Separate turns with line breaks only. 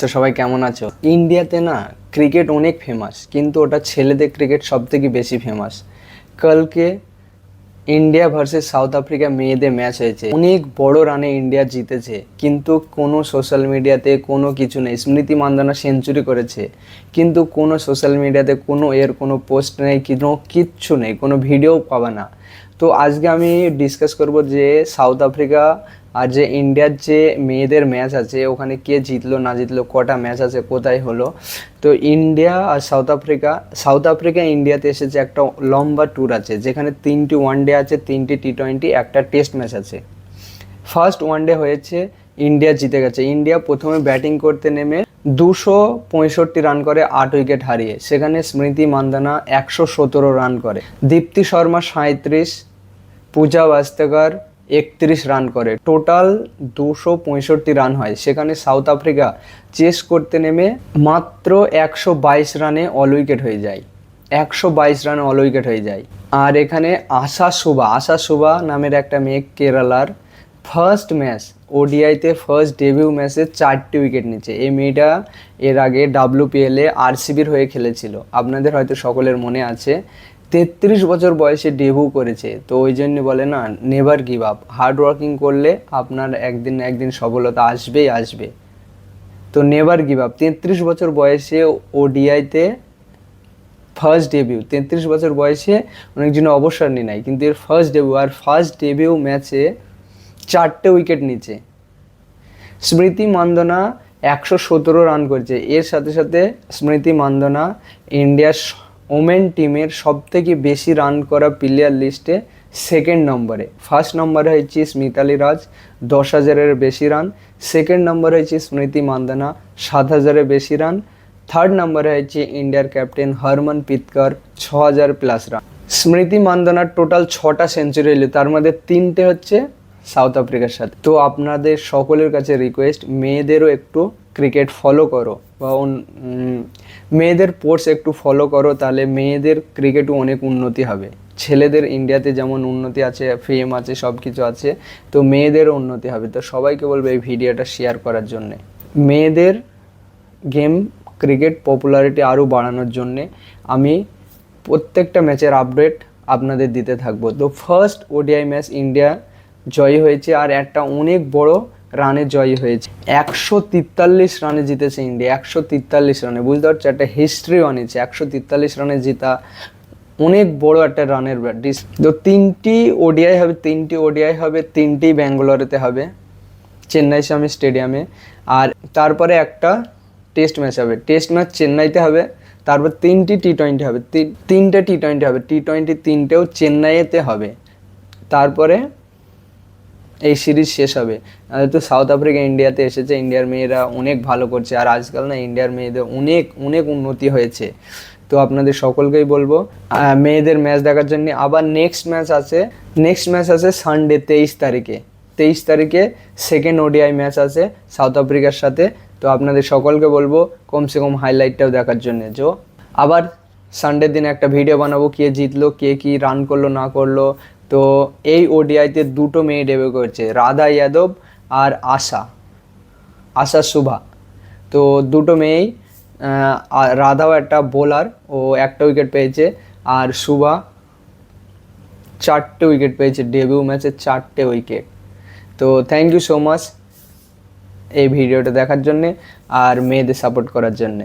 দোস্ত সবাই কেমন আছো? ইন্ডিয়াতে না ক্রিকেট অনেক ফেমাস কিন্তু ওটা ছেলেদের ক্রিকেট সব থেকে বেশি ফেমাস কালকে ইন্ডিয়া ভার্সেস সাউথ আফ্রিকা মেয়েদের ম্যাচ হয়েছে। অনেক বড় রানে ইন্ডিয়া জিতেছে, কিন্তু কোনো সোশ্যাল মিডিয়াতে কোনো কিছু নেই। স্মৃতি মান্দানা সেঞ্চুরি করেছে, কিন্তু কোনো সোশ্যাল মিডিয়াতে কোনো, এর কোনো পোস্ট নেই কোনো কিচ্ছু নেই, কোনো ভিডিও পাবে না। তো আজকে আমি ডিসকাস করব যে সাউথ আফ্রিকা আর যে ইন্ডিয়ার যে মেয়েদের ম্যাচ আছে, ওখানে কে জিতলো, না জিতলো, কটা ম্যাচ আছে, কোথায় হলো? তো ইন্ডিয়া আর সাউথ আফ্রিকা সাউথ আফ্রিকা ইন্ডিয়াতে এসেছে একটা লম্বা ট্যুর আছে, যেখানে তিনটি ওয়ানডে আছে, তিনটি টি টোয়েন্টি একটা টেস্ট ম্যাচ আছে। ফার্স্ট ওয়ানডে হয়েছে ইন্ডিয়া জিতে গেছে। ইন্ডিয়া প্রথমে ব্যাটিং করতে নেমে দুশো পঁয়ষট্টি রান করে আট উইকেট হারিয়ে। সেখানে স্মৃতি মান্দানা একশো সতেরো রান করে। দীপ্তি শর্মা সাঁত্রিশ পূজা বাস্তেকর একত্রিশ রান করে। টোটাল দুশো পঁয়ষট্টি রান হয়। সেখানে সাউথ আফ্রিকা চেস করতে নেমে মাত্র একশো বাইশ রানে অল উইকেট হয়ে যায়। একশো বাইশ রানে অল উইকেট হয়ে যায়। আর এখানে আশা শুভা আশা শুভা নামের একটা মেয়ে কেরালার ফার্স্ট ম্যাচ ওডিআইতে ফার্স্ট ডেবিউ ম্যাচে চারটি উইকেট নিচ্ছে। এই মেয়েটা এর আগে ডাব্লিউপিএলে আরসিবির হয়ে খেলেছিল। আপনাদের হয়তো সকলের মনে আছে, তেত্রিশ বছর বয়সে ডেবিউ করেছে। তো ওই জন্য বলে না never give up hard working করলে আপনার একদিন একদিন সফলতা আসবেই আসবে। তো নেভার গিভ আপ তেত্রিশ বছর বয়সে ওডিআইতে ফার্স্ট ডেবিউ তেত্রিশ বছর বয়সে অনেকজন অবসর নিয়ে নেয় কিন্তু এর ফার্স্ট ডেবিউ আর ফার্স্ট ডেবিউ ম্যাচে চারটে উইকেট নিচে স্মৃতি মান্দনা একশো সতেরো রান করেছে। এর সাথে সাথে স্মৃতি মান্দনা ইন্ডিয়ার ওমেন টিমের সব থেকে বেশি রান করা প্লেয়ার লিস্টে সেকেন্ড নম্বরে ফার্স্ট নম্বরে হয়েছে স্মিতালি রাজ, দশ হাজারের বেশি রান সেকেন্ড নম্বরে হয়েছে স্মৃতি মান্দানা, সাত হাজারের বেশি রান থার্ড নম্বরে হয়েছে ইন্ডিয়ার ক্যাপ্টেন হরমন পিতকর, ছ হাজার প্লাস রান স্মৃতি মান্দানার টোটাল ছটা সেঞ্চুরি এলো। তার মধ্যে তিনটে হচ্ছে সাউথ আফ্রিকার সাথে। তো আপনাদের সকলের কাছে রিকোয়েস্ট মেয়েদেরও একটু ক্রিকেট ফলো করো বা মেয়েদের স্পোর্টস একটু ফলো করো, তাহলে মেয়েদের ক্রিকেটও অনেক উন্নতি হবে। ছেলেদের ইন্ডিয়াতে যেমন উন্নতি আছে ফেম আছে সব কিছু আছে, তো মেয়েদেরও উন্নতি হবে। তো সবাইকে বলব এই ভিডিওটা শেয়ার করার জন্যে। মেয়েদের গেম ক্রিকেট পপুলারিটি আরও বাড়ানোর জন্যে আমি প্রত্যেকটা ম্যাচের আপডেট আপনাদের দিতে থাকব। তো ফার্স্ট ওডিআই ম্যাচ ইন্ডিয়া জয়ী হয়েছে আর একটা অনেক বড় রানে জয়ী হয়েছে। একশো তিতাল্লিশ রানে জিতেছে ইন্ডিয়া, একশো তিতাল্লিশ রানে। বুঝতে পারছ? একটা হিস্ট্রি বানিয়েছে একশো তিতাল্লিশ রানে জিতা, অনেক বড় একটা রানের ডিস তো তিনটি ওডিআই হবে, তিনটি ওডিআই হবে, তিনটি ব্যাঙ্গালোরেতে হবে, চেন্নাই স্বামী স্টেডিয়ামে আর তারপরে একটা টেস্ট ম্যাচ হবে। টেস্ট ম্যাচ চেন্নাইতে হবে, তারপর তিনটি টি টোয়েন্টি হবে। তিন- তিনটে টি টোয়েন্টি হবে। টি টোয়েন্টি তিনটেও চেন্নাইতে হবে। তারপরে এই সিরিজ শেষ হবে। তো সাউথ আফ্রিকা ইন্ডিয়াতে এসেছে। ইন্ডিয়ার মেয়েরা অনেক ভালো করছে। আর আজকাল না ইন্ডিয়ার মেয়েদের অনেক অনেক উন্নতি হয়েছে। তো আপনাদের সকলকেই বলব মেয়েদের ম্যাচ দেখার জন্য আবার নেক্সট ম্যাচ আছে। নেক্সট ম্যাচ আছে সানডে তেইশ তারিখে। তেইশ তারিখে সেকেন্ড ওডিআই ম্যাচ আছে সাউথ আফ্রিকার সাথে। তো আপনাদের সকলকে বলব, কমসে কম হাইলাইটটাও দেখার জন্য। যে আবার সানডের দিনে একটা ভিডিও বানাবো। কে জিতলো, কে কি রান করল, না করল। তো এই ওডিআইতে দুটো মেয়ে ডেবিউ করছে, রাধা যাদব আর আশা আশা শুভা। তো দুটো মেয়েই রাধাও একটা বোলার ও একটা উইকেট পেয়েছে আর শুভা চারটে উইকেট পেয়েছে ডেবিউ ম্যাচে চারটে উইকেট তো থ্যাংক ইউ সো মাচ এই ভিডিওটা দেখার জন্যে আর মেয়েদের সাপোর্ট করার জন্যে।